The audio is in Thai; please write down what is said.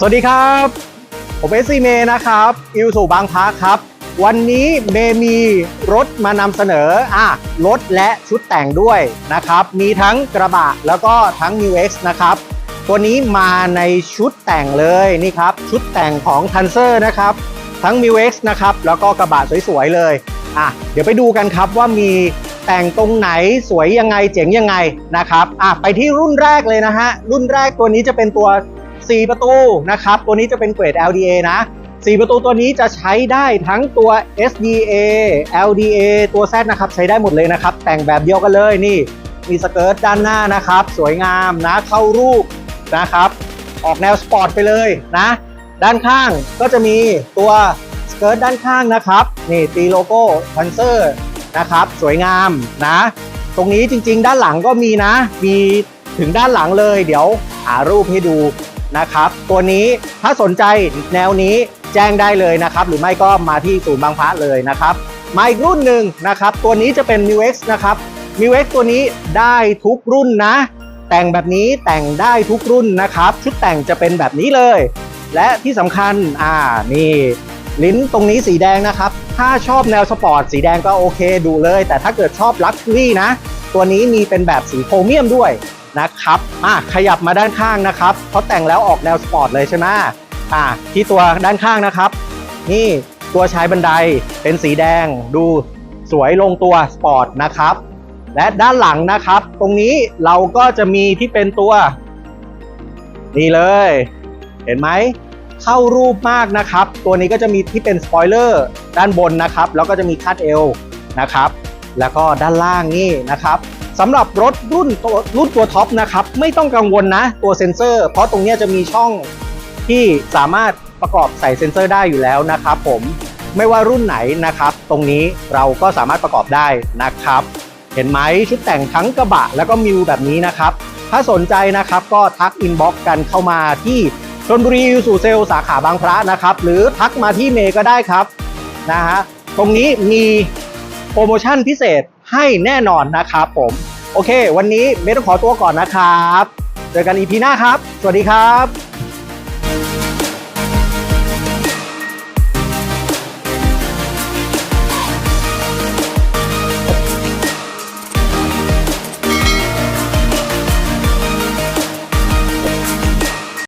สวัสดีครับ ผมเอสซีเมนะครับ อิวสู่บางพระครับ วันนี้เมมีรถมานำเสนออะรถและชุดแต่งด้วยนะครับ มีทั้งกระบะแล้วก็ทั้ง New X นะครับ ตัวนี้มาในชุดแต่งเลยนี่ครับ ชุดแต่งของ t ันเซอร์นะครับ ทั้ง m ิว X นะครับ แล้วก็กระบะสวยๆเลยอะเดี๋ยวไปดูกันครับว่ามีแต่งตรงไหนสวยยังไงเจ๋งยังไงนะครับอะไปที่รุ่นแรกเลยนะฮะรุ่นแรกตัวนี้จะเป็นตัว 4 ประตูนะครับ ตัวนี้จะเป็นเกรด LDA นะ 4 ประตูตัวนี้จะใช้ได้ทั้งตัว SDA LDA ตัว Z นะครับใช้ได้หมดเลยนะครับ แต่งแบบเดียวกันเลยนี่มีสเกิร์ตด้านหน้านะครับ สวยงามนะเข้ารูปนะครับ ออกแนวสปอร์ตไปเลยนะ ด้านข้างก็จะมีตัวสเกิร์ตด้านข้างนะครับนี่ตีโลโก้พันเซอร์นะครับ สวยงามนะ ตรงนี้จริงๆ ด้านหลังก็มีนะ มีถึงด้านหลังเลย เดี๋ยวหารูปให้ดู นะครับ ตัวนี้ถ้าสนใจแนวนี้แจ้งได้เลยนะครับ หรือไม่ก็มาที่ศูนย์บางพระเลยนะครับ มาอีกรุ่นหนึ่งนะครับ ตัวนี้จะเป็น m ิว X นะครับ m ิว X ตัวนี้ได้ทุกรุ่นนะ แต่งแบบนี้แต่งได้ทุกรุ่นนะครับ ชุดแต่งจะเป็นแบบนี้เลย และที่สำคัญอ่านี่ลิ้นตรงนี้สีแดงนะครับ ถ้าชอบแนวสปอร์ตสีแดงก็โอเคดูเลย แต่ถ้าเกิดชอบลักชัวรี่นะ ตัวนี้มีเป็นแบบสีโครเมียมด้วย นะครับอะขยับมาด้านข้างนะครับเขาแต่งแล้วออกแนวสปอร์ตเลยใช่ไหมอะที่ตัวด้านข้างนะครับ นี่ตัวใช้บันไดเป็นสีแดง ดูสวยลงตัวสปอร์ตนะครับ และด้านหลังนะครับ ตรงนี้เราก็จะมีที่เป็นตัว นี่เลย เห็นไหมเข้ารูปมากนะครับ ตัวนี้ก็จะมีที่เป็นสปอยเลอร์ด้านบนนะครับ แล้วก็จะมีคาดเอวนะครับ แล้วก็ด้านล่างนี่นะครับ สำหรับรถรุ่นตัวรุ่นตัวท็อปนะครับไม่ต้องกังวลนะตัวเซ็นเซอร์ เพราะตรงนี้จะมีช่องที่สามารถประกอบใส่เซ็นเซอร์ได้อยู่แล้วนะครับผมไม่ว่ารุ่นไหนนะครับ ตรงนี้เราก็สามารถประกอบได้นะครับ เห็นไหมชุดแต่งทั้งกระบะแล้วก็มิวแบบนี้นะครับ ถ้าสนใจนะครับก็ทักอินบ็อกซ์กันเข้ามาที่ชนบุรีสู่เซลสาขาบางพระนะครับ หรือทักมาที่เมย์ก็ได้ครับนะฮะตรงนี้มีโปรโมชั่นพิเศษให้แน่นอนนะครับผม โอเค วันนี้เมย์ต้องขอตัวก่อนนะครับ เจอกันอีพีหน้าครับ สวัสดีครับ